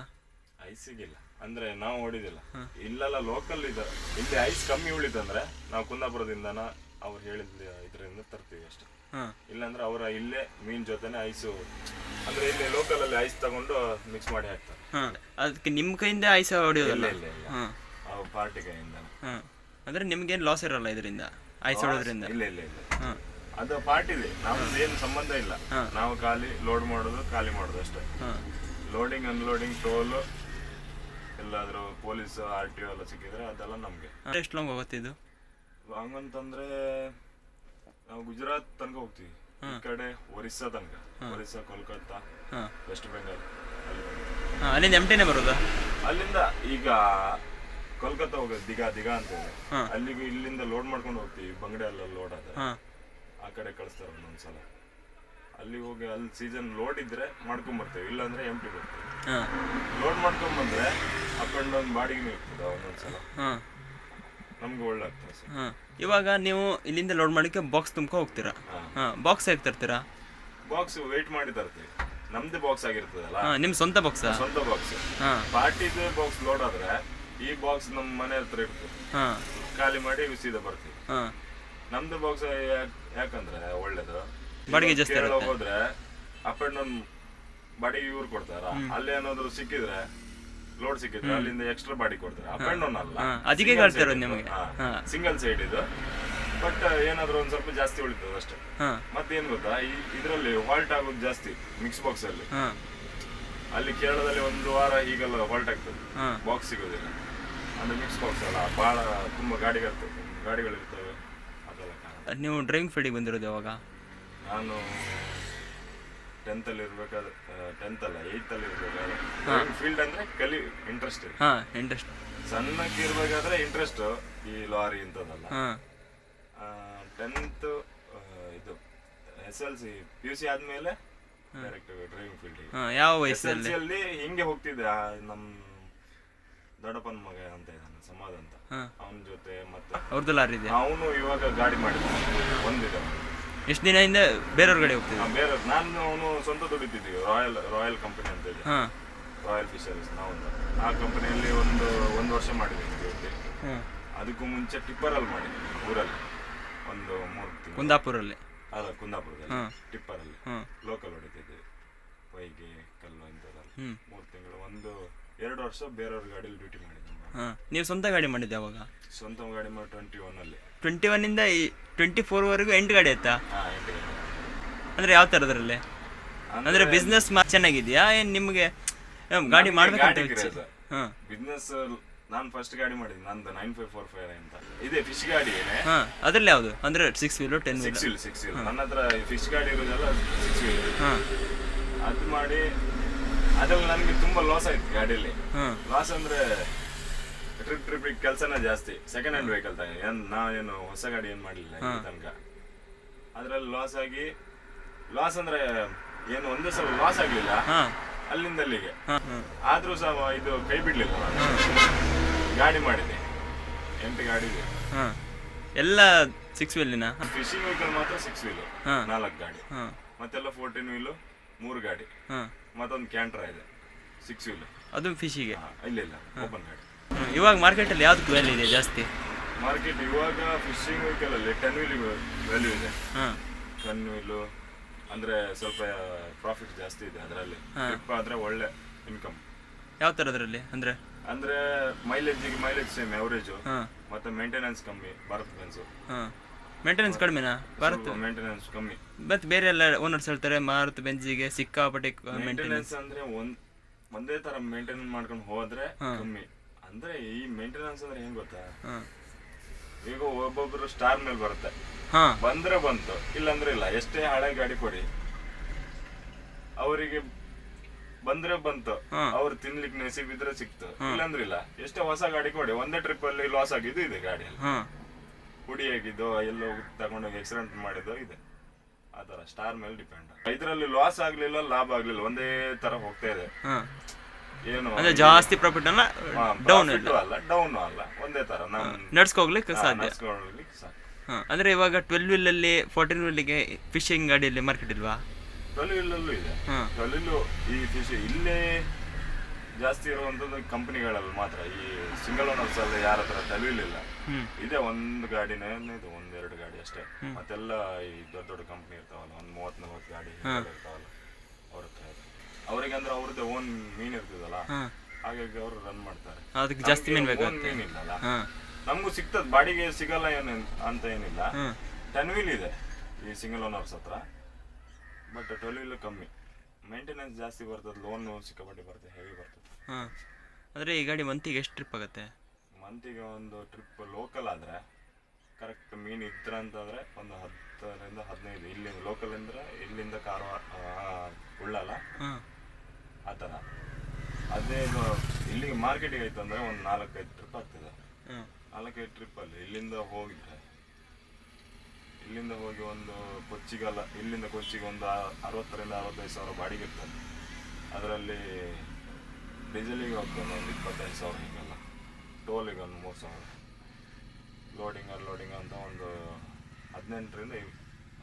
ಐಸಿಗಿಲ್ಲ. ಅಂದ್ರೆ ನಾವು ಹೊಡಿದಿಲ್ಲ. ಇಲ್ಲೆಲ್ಲ ಲೋಕಲ್ ಇದೆ ಇಲ್ಲಿ ಐಸ್ ಕಮ್ಮಿ ಉಳಿತಂದ್ರೆ ನಾವು ಕುಂದಾಪುರದಿಂದನ ಅವ್ರು ಹೇಳಿದ ಇದರಿಂದ ತರ್ತೀವಿ ಅಷ್ಟೇ. ಇಲ್ಲಾಂದ್ರೆ ಅವರ ಇಲ್ಲೇ ಮೀನ್ ಜೊತೆನೆ ಐಸ್. ಅಂದ್ರೆ ಇಲ್ಲಿ ಲೋಕಲ್ ಅಲ್ಲಿ ಐಸ್ ತಗೊಂಡು ಮಿಕ್ಸ್ ಮಾಡಿ ಹಾಕ್ತಾರೆ. ಅದಕ್ಕೆ ನಿಮ್ಮ ಕೈಯಿಂದ ಐಸ್ ಹೊಡೆಯೋದಲ್ಲ? ಇಲ್ಲ ಇಲ್ಲ ಆ ಪಾರ್ಟಿ ಕೈಯಿಂದ. ಅಂದ್ರೆ ನಿಮ್ಗೇನು ಲಾಸ್ ಇರಲ್ಲ ಇದರಿಂದ? ಐಸ್ ಹೊಡೋದ್ರಿಂದ ಇಲ್ಲ ಇಲ್ಲ ಇಲ್ಲ. ಅದು ಪಾರ್ಟಿ ಪಾರ್ಟಿದೆ ನಾವು ಏನು ಸಂಬಂಧ ಇಲ್ಲ. ನಾವು ಖಾಲಿ ಲೋಡ್ ಮಾಡೋದು ಖಾಲಿ ಮಾಡೋದು ಅಷ್ಟೇ. ಹಾಂ. ಲೋಡಿಂಗ್ ಅನ್ಲೋಡಿಂಗ್ ಟೋಲ್ ಎಲ್ಲಾದ್ರೂ ಪೊಲೀಸ್ ಆರ್ ಟಿ ಎಲ್ಲ ಸಿಕ್ಕಿದ್ರೆ ಅದೆಲ್ಲ ನಮ್ಗೆ. ಎಷ್ಟು ಲಾಂಗ್ ಹೋಗುತ್ತೆ ಇದು? ಹಂಗಂತಂದ್ರೆ ನಾವು ಗುಜರಾತ್ ತನಕ ಹೋಗ್ತೀವಿ. ಈ ಕಡೆ ಒರಿಸ್ಸಾ ತನಕ. ಒರಿಸ್ಸಾ ಕೋಲ್ಕತ್ತಾ ಹಾಂ. ವೆಸ್ಟ್ ಬೆಂಗಾಲ್ ಅಲ್ಲಿ ಹಾಂ ಅಲ್ಲಿಂದ ಎಂಟಿನೇ ಬರೋದಾ? ಅಲ್ಲಿಂದ ಈಗ ಕೋಲ್ಕತ್ತಾ ಹೋಗೋದು ದಿಗಾ ದಿಗಾ ಅಂತ ಇದೆ ಹಾ. ಅಲ್ಲಿಗೂ ಇಲ್ಲಿಂದ ಲೋಡ್ ಮಾಡ್ಕೊಂಡು ಹೋಗ್ತೀವಿ ಬಂಗಡೆ ಅಲ್ಲ ಲೋಡ್ ಆದ್ರೆ. ಹಾಂ. ಆ ಕಡೆ ಕಳಿಸ್ತಾರೆ ಒಂದೊಂದ್ಸಲ ಅಲ್ಲಿ ಹೋಗಿ ಅಲ್ಲಿ ಸೀಸನ್ ಲೋಡ್ ಇದ್ರೆ ಮಾಡ್ಕೊಂಡ್ ಬರ್ತೇವೆ ಇಲ್ಲಾಂದ್ರೆ ಎಂಟಿ ಬರ್ತೀವಿ. ಹಾಂ. ಲೋಡ್ ಮಾಡ್ಕೊಂಡ್ ಬಂದ್ರೆ ಅಪ್ ಅಂಡ್ ಡೌನ್ ಬಾಡಿಗೆ ಇರ್ತದೆ ಒಂದೊಂದ್ಸಲ ಹಾಂ. ನಮ್ಗೆ ಒಳ್ಳೆ ಆಗ್ತದೆ ಸರ್. ಹಾಂ. ಇವಾಗ ನೀವು ಇಲ್ಲಿಂದ ಲೋಡ್ ಮಾಡೋಕ್ಕೆ ಬಾಕ್ಸ್ ತುಂಬ್ಕೊ ಹೋಗ್ತೀರಾ? ಹಾಂ. ಬಾಕ್ಸ್ ಹೇಗೆ ತರ್ತೀರಾ? ಬಾಕ್ಸ್ ವೇಟ್ ಮಾಡಿ ತರ್ತೀವಿ. ನಮ್ದು ಬಾಕ್ಸ್ ಆಗಿರ್ತದಲ್ಲ? ಹಾಂ ನಿಮ್ಮ ಸ್ವಂತ ಬಾಕ್ಸಾ ಸ್ವಂತ ಬಾಕ್ಸ್ ಹಾಂ. ಪಾರ್ಟಿದು ಬಾಕ್ಸ್ ಲೋಡ್ ಆದ್ರೆ ಈ ಬಾಕ್ಸ್ ನಮ್ಮ ಮನೆ ಹತ್ರ ಇರ್ತದೆ. ಹಾಂ. ಖಾಲಿ ಮಾಡಿ ಸೀದಾ ಬರ್ತೀವಿ. ಹಾಂ. ನಮ್ದು ಬಾಕ್ಸ್ ಯಾಕಂದ್ರೆ ಒಳ್ಳೇದು. ಬಾಡಿಗೆ ಜಾಸ್ತಿ ಕೇರಳ ಹೋದ್ರೆ ಅಪ್ ಅಂಡ್ ಡೌನ್ ಬಾಡಿಗೆ ಇವ್ರು ಕೊಡ್ತಾರ. ಅಲ್ಲಿ ಏನಾದ್ರು ಸಿಕ್ಕಿದ್ರೆ ಲೋಡ್ ಸಿಕ್ಕಿದ್ರೆ ಅಲ್ಲಿಂದ ಎಕ್ಸ್ಟ್ರಾ ಬಾಡಿ ಕೊಡ್ತಾರೆ. ಅಪ್ ಅಂಡ್ ಡೌನ್ ಅಲ್ಲ. ಅದಕ್ಕೆ ಹೇಳ್ತಾ ಇರೋದು ನಿಮಗೆ. ಸಿಂಗಲ್ ಸೈಡ್ ಇದು. ಬಟ್ ಏನಾದ್ರು ಒಂದ್ ಸ್ವಲ್ಪ ಜಾಸ್ತಿ ಉಳಿತದೆ ಅಷ್ಟೇ. ಮತ್ತೆ ಮತ್ತೇನ್ ಗೊತ್ತಾ? ಇದರಲ್ಲಿ ಹಾಲ್ಟ್ ಆಗೋದು ಜಾಸ್ತಿ ಮಿಕ್ಸ್ ಬಾಕ್ಸ್ ಅಲ್ಲಿ. ಅಲ್ಲಿ ಕೇರಳದಲ್ಲಿ ಒಂದು ವಾರ ಈಗೆಲ್ಲ ಹಾಲ್ಟ್ ಆಗ್ತದೆ. ಬಾಕ್ಸ್ ಸಿಗೋದಿಲ್ಲ. ಅಂದ್ರೆ ಮಿಕ್ಸ್ ಬಾಕ್ಸ್ ಅಲ್ಲ. ಬಹಳ ತುಂಬಾ ಗಾಡಿಗಳು ಇರ್ತವೆ. ಅದೆಲ್ಲ ಕಾರಣ. ನೀವು ಡ್ರೈವಿಂಗ್ ಫೀಲ್ಡಿಗೆ ಬಂದಿರೋದು ಯಾವಾಗ? ನಾನು ಟೆಂತ್ ಅಲ್ಲಿ ಇರ್ಬೇಕಾದ್ರೆ. ಟೆಂತ್ ಅಲ್ಲ ಅಲ್ಲಿ ಇರ್ಬೇಕಾದ್ರೆ ಫೀಲ್ಡ್ ಅಂದ್ರೆ ಕಲಿ ಇಂಟ್ರೆಸ್ಟ್ ಹಾಂ ಇಂಟ್ರೆಸ್ಟ್ ಸಣ್ಣಕ್ಕೆ ಇರ್ಬೇಕಾದ್ರೆ ಇಂಟ್ರೆಸ್ಟ್ ಈ ಲಾರಿ ಇಂಥದ್ದಲ್ಲ ಟೆಂತ್ ಇದು S L C P U C ಆದ್ಮೇಲೆ ಡೈರೆಕ್ಟ್ ಡ್ರೈವಿಂಗ್ ಫೀಲ್ಡ್ ಯಾವ ವಯಸ್ಸಲ್ಲಿ? ಅಲ್ಲಿ ಹಿಂಗೆ ಹೋಗ್ತಿದ್ದೆ ನಮ್ಮ ನಮ್ ದೊಡ್ಡಪ್ಪನ ಮಗ ಅಂತ ಇದ್ದಾನೆ ಸಮಾಧ ಅಂತ. ಅವನ ಜೊತೆ ಮತ್ತೆ ಅವ್ರದ್ದು ಲಾರಿ ಇದೆ ಅವನು ಇವಾಗ ಗಾಡಿ ಮಾಡಿದ ಒಂದಿದೆ. ಎಷ್ಟು ದಿನದಿಂದ ಬೇರೆಯವ್ರ ಕಡೆ ಹೋಗ್ತಿದ್ದೆ ಬೇರೆ ನಾನು ಅವನು ಸ್ವಂತ ದುಡಿತಿದ್ದೀವಿ ರಾಯಲ್ ರಾಯಲ್ ಕಂಪನಿ ಅಂತ ಇದೆ ಹಾಂ. ರಾಯಲ್ ಫಿಶರೀಸ್ ನಾವು ಆ ಕಂಪನಿಯಲ್ಲಿ ಒಂದು ಒಂದು ವರ್ಷ ಮಾಡಿದ್ವಿ ಡ್ಯೂಟಿ ಅದಕ್ಕೂ ಮುಂಚೆ ಟಿಪ್ಪರಲ್ಲಿ ಮಾಡಿದ್ವಿ ಊರಲ್ಲಿ. ಒಂದು ಮೂರು ತಿಂಗಳು. ಕುಂದಾಪುರಲ್ಲಿ? ಅಲ್ಲ ಕುಂದಾಪುರದಲ್ಲಿ. ಹಾಂ. ಟಿಪ್ಪರಲ್ಲಿ. ಹಾಂ. ಲೋಕಲ್ ಹೊಡಿತಿದ್ದೆ ವೈಗೆ ಕಲ್ಲು ಇಂಥದ್ದೆಲ್ಲ. ಮೂರು ತಿಂಗಳು. ಒಂದು ಎರಡು ವರ್ಷ ಬೇರೆಯವ್ರ ಗಾಡಿಯಲ್ಲಿ ಡ್ಯೂಟಿ ನಾನು. ಹಾಂ ನೀವು ಸ್ವಂತ ಗಾಡಿ ಮಾಡಿದ್ದೆ ಅವಾಗ ಸ್ವಂತ ಗಾಡಿ ಮಾಡಿ ಟ್ವೆಂಟಿ ಒನ್ನಲ್ಲಿ ಟ್ವೆಂಟಿ ಒನ್ನಿಂದ ಈ ಟ್ವೆಂಟಿ ಫೋರ್ವರೆಗೂ ಎಂಟು ಗಾಡಿ ಆಯ್ತಾ? ಎಂಟು ಗಾಡಿ. ಅಂದರೆ ಯಾವ ಥರದ್ರಲ್ಲಿ ಅಂದರೆ ಬಿಸ್ನೆಸ್ ಚೆನ್ನಾಗಿದೆಯಾ? ಏನು ನಿಮಗೆ ಗಾಡಿ ಮಾಡ್ಬೇಕಂತ. ಹಾಂ. ಬಿಸ್ನೆಸ್ ನಾನು ಫಸ್ಟ್ ಗಾಡಿ ಮಾಡಿದ್ದೀನಿ ನಂದು ನೈನ್ ಫೈವ್ ಫೋರ್ ಫೈವ್ ಅಂತ. ಇದೆ ಫಿಶ್ ಗಾಡಿ ಹಾಂ ಅದ್ರಲ್ಲಿ ಯಾವುದು? ಅಂದರೆ six wheel ten wheel six wheel six wheel ನನ್ನ ಹತ್ರ ಫಿಶ್ ಗಾಡಿ ಇರೋದೆಲ್ಲ ಸಿಕ್ಸ್ ವೀಲ್ ಹಾಂ. ಅದು ಮಾಡಿ ಅದ್ರಲ್ಲಿ ನನಗೆ ತುಂಬಾ ಲಾಸ್ ಆಯ್ತು ಗಾಡಿಯಲ್ಲಿ ಹಾಂ. ಲಾಸ್ ಅಂದ್ರೆ ಟ್ರಿಪ್ ಟ್ರಿಪ್ ಕೆಲಸನೇ ಜಾಸ್ತಿ. ಸೆಕೆಂಡ್ ಹ್ಯಾಂಡ್ ವೆಹಿಕಲ್ ತಾನೆ. ಏನ್ ಏನು ಹೊಸ ಗಾಡಿ ಏನ್ ಮಾಡಲಿಲ್ಲ ತನಕ. ಅದ್ರಲ್ಲಿ ಲಾಸ್ ಆಗಿ ಲಾಸ್ ಅಂದ್ರೆ ಏನು ಒಂದೇ ಸಲ ಲಾಸ್ ಆಗ್ಲಿಲ್ಲ. ಅಲ್ಲಿಂದ ಅಲ್ಲಿಗೆ. ಆದ್ರೂ ಸಹ ಇದು ಕೈ ಬಿಡ್ಲಿಲ್ಲ ನಾನು. ಗಾಡಿ ಮಾಡಿದೆ ಎಂಟು ಗಾಡಿ ಇದೆ. ಎಲ್ಲ ಸಿಕ್ಸ್ ವೀಲಿನ ಫಿಶಿಂಗ್ ವೆಹಿಕಲ್ ಮಾತ್ರ ಸಿಕ್ಸ್ ವೀಲು. ನಾಲ್ಕು ಗಾಡಿ. ಮತ್ತೆಲ್ಲ ಫೋರ್ಟೀನ್ ವೀಲು ಮೂರು ಗಾಡಿ. ಮತ್ತೊಂದು ಕ್ಯಾಂಟ್ರ ಇದೆ. ಸಿಕ್ಸ್ ವೀಲು ಅದು ಫಿಶಿಗೆ ಇಲ್ಲ ಇಲ್ಲ. ಓಪನ್ ಗಾಡಿ. ಇವಾಗ ಮಾರ್ಕೆಟಲ್ಲಿ ಯಾವ್ದು ವ್ಯಾಲ್ಯೂ ಇದೆ ಜಾಸ್ತಿ? ಮಾರ್ಕೆಟ್ ಇವಾಗ ಫಿಶಿಂಗ್ ವೆಹಿಕಲ್ ಅಲ್ಲಿ ಟೆನ್ ವೀಲ್ ವ್ಯಾಲ್ಯೂ ಇದೆ. ಹಾಂ. ಟೆನ್ ವೀಲು ಅಂದ್ರೆ ಸ್ವಲ್ಪ ಪ್ರಾಫಿಟ್ ಜಾಸ್ತಿ ಇದೆ ಅದರಲ್ಲಿ. ಟ್ರಿಪ್ ಆದ್ರೆ ಒಳ್ಳೆ ಇನ್ಕಮ್ ಯಾವ ಥರದ್ರಲ್ಲಿ ಅಂದರೆ? ಅಂದ್ರೆ ಮೈಲೇಜಿಗೆ ಮೈಲೇಜ್ ಸೇಮ್ ಅವರೇಜು ಹಾಂ. ಮತ್ತೆ ಮೇಂಟೆನೆನ್ಸ್ ಕಮ್ಮಿ ಭಾರತ್ ಬೆನ್ಸು ಹಾಂ. ಮೇಂಟೆನೆನ್ಸ್ ಕಡಿಮೆನಾ? ಭಾರತ್ ಮೇಂಟೆನೆನ್ಸ್ ಕಮ್ಮಿ. ಮತ್ತೆ ಬೇರೆ ಎಲ್ಲ ಓನರ್ಸ್ ಹೇಳ್ತಾರೆ ಮಾರುತಿ ಬೆಂಜಿಗೆ ಸಿಕ್ಕಾಪಟ್ಟೆ ಮೇಂಟೆನೆನ್ಸ್ ಅಂದ್ರೆ ಒಂದ್ ಒಂದೇ ತರ ಮೇಂಟೈನ್ ಮಾಡ್ಕೊಂಡು ಹೋದ್ರೆ ಕಮ್ಮಿ. ಅಂದ್ರೆ ಈ ಮೇಂಟೆನೆನ್ಸ್ ಅಂದ್ರೆ ಹೆಂಗ್ ಗೊತ್ತಾ? ಈಗ ಒಬ್ಬೊಬ್ರು ಸ್ಟಾರ್ ಮೇಲೆ ಬರುತ್ತೆ. ಬಂದ್ರೆ ಬಂತು ಇಲ್ಲಾಂದ್ರೆ ಇಲ್ಲ. ಎಷ್ಟೇ ಹಳೆ ಗಾಡಿ ಕೊಡಿ. ಅವರಿಗೆ ಬಂದ್ರೆ ಬಂತು. ಅವ್ರು ತಿನ್ಲಿಕ್ಕೆ ನೆಸಿಬಿದ್ರೆ ಸಿಕ್ತು. ಇಲ್ಲಂದ್ರೆ ಇಲ್ಲ. ಎಷ್ಟೇ ಹೊಸ ಗಾಡಿ ಕೊಡಿ. ಒಂದೇ ಟ್ರಿಪ್ ಅಲ್ಲಿ ಲಾಸ್ ಆಗಿದ್ದು ಇದೆ ಗಾಡಿಯಲ್ಲಿ. ಪುಡಿ ಹುಡಿ ಆಗಿದ್ದು ಎಲ್ಲೋ ತಗೊಂಡೋಗಿ ಆಕ್ಸಿಡೆಂಟ್ ಮಾಡಿದ್ದು ಇದೆ. ಆತರ ಸ್ಟಾರ್ ಮೇಲೆ ಡಿಪೆಂಡ್ ಇದರಲ್ಲಿ ಲಾಸ್ ಆಗ್ಲಿಲ್ಲ ಲಾಭ ಆಗ್ಲಿಲ್ಲ. ಒಂದೇ ತರ ಹೋಗ್ತಾ ಇದೆ. ಏನು ಅಂದ್ರೆ ಜಾಸ್ತಿ ಪ್ರಾಫಿಟ್ ಅಲ್ಲ ಡೌನ್ ಅಲ್ಲ. ಡೌನ್ ಅಲ್ಲ ಒಂದೇ ತರ ನಡ್ಸ್ಕೋಗ್ಲಿಕ್ಕೆ ಸಾಧ್ಯ. ಅಂದ್ರೆ ಇವಾಗ ಟ್ವೆಲ್ ವೀಲಲ್ಲಿ ಫೋರ್ಟೀನ್ ವೀಲಿಗೆ ಫಿಶಿಂಗ್ ಗಾಡಿಯಲ್ಲಿ ಮಾರ್ಕೆಟ್ ಇಲ್ವಾ? ಟ್ವೆಲ್ ತೊಲಿಲಲ್ಲೂ ಇದೆ. ಟ್ವೆಲ್ ತೊಲಿಲು ಈ ಫಿಶ್ ಇಲ್ಲೇ ಜಾಸ್ತಿ ಇರುವಂತದ್ದು ಕಂಪನಿಗಳಲ್ಲಿ ಮಾತ್ರ. ಈ ಸಿಂಗಲ್ ಓನರ್ಸ್ ಅಲ್ಲಿ ಯಾರ ಹತ್ರ ಇಲ್ಲ. ಇದೆ ಒಂದು ಗಾಡಿನೇ ಇದು ಒಂದೆರಡು ಗಾಡಿ ಅಷ್ಟೇ. ಮತ್ತೆಲ್ಲ ಈ ದೊಡ್ಡ ದೊಡ್ಡ ಕಂಪನಿ ಇರ್ತಾವಲ್ಲ ಒಂದು ಮೂವತ್ ನಲ್ವತ್ತು ಗಾಡಿ ಇರ್ತಾವಲ್ಲ ಅವ್ರ ಹತ್ರ. ಅವ್ರಿಗೆ ಅಂದ್ರೆ ಅವ್ರದ್ದು ಓನ್ ಮೀನ್ ಇರ್ತದಲ್ಲ ಹಾಗಾಗಿ ಅವರು ರನ್ ಮಾಡ್ತಾರೆ. ಅದಕ್ಕೆ ಜಾಸ್ತಿ ಮೀನು ಬೇಕಾಗುತ್ತೆ. ಮೀನ್ ಇಲ್ಲಲ್ಲ. ನಮಗೂ ಸಿಗ್ತದೆ ಬಾಡಿಗೆ ಸಿಗಲ್ಲ ಏನು ಅಂತ ಏನಿಲ್ಲ. ಟೆನ್ ವೀಲ್ ಇದೆ ಈ ಸಿಂಗಲ್ ಓನರ್ಸ್ ಹತ್ರ. ಬಟ್ ಟ್ವೆಲ್ ವೀಲ್ ಕಮ್ಮಿ. ಮೇಂಟೆನೆನ್ಸ್ ಜಾಸ್ತಿ ಬರ್ತದೆ ಲೋನ್ ಸಿಕ್ಕಾಪಟ್ಟೆ ಬರ್ತದೆ ಹೆವಿ ಬರ್ತದೆ. ಹಾಂ. ಅಂದರೆ ಈ ಗಾಡಿ ಮಂತಿಗೆ ಎಷ್ಟು ಟ್ರಿಪ್ ಆಗುತ್ತೆ? ಮಂತಿಗೆ ಒಂದು ಟ್ರಿಪ್ ಲೋಕಲ್ ಆದರೆ ಕರೆಕ್ಟ್ ಮೀನು ಇದ್ರ ಅಂತಂದರೆ ಒಂದು ಹತ್ತರಿಂದ ಹದಿನೈದು. ಇಲ್ಲಿ ಲೋಕಲ್ ಅಂದ್ರೆ ಇಲ್ಲಿಂದ ಕಾರವಾರ ಉಳ್ಳಲ್ಲ ಆ ಥರ ಅದೇ ಇದು ಇಲ್ಲಿಗೆ ಮಾರ್ಕೆಟಿಗೆ ಆಯ್ತು ಅಂದರೆ ಒಂದು ನಾಲ್ಕೈದು ಟ್ರಿಪ್ ಆಗ್ತದೆ. ನಾಲ್ಕೈದು ಟ್ರಿಪ್ಪಲ್ಲಿ ಇಲ್ಲಿಂದ ಹೋಗಿದ್ರೆ ಇಲ್ಲಿಂದ ಹೋಗಿ ಒಂದು ಕೊಚ್ಚಿಗಲ್ಲ ಇಲ್ಲಿಂದ ಕೊಚ್ಚಿಗೆ ಒಂದು ಅರವತ್ತರಿಂದ ಅರವತ್ತೈದು ಸಾವಿರ ಬಾಡಿಗೆ ಇರ್ತದೆ. ಅದರಲ್ಲಿ ಡೀಸೆಲಿಗೆ ಹೋಗ್ತಾನೆ ಒಂದು ಇಪ್ಪತ್ತೈದು ಸಾವಿರ ಹೀಗೆಲ್ಲ. ಟೋಲಿಗೆ ಒಂದು ಮೂರು ಸಾವಿರ. ಲೋಡಿಂಗ್ ಅನ್ಲೋಡಿಂಗ್ ಅಂತ ಒಂದು ಹದಿನೆಂಟರಿಂದ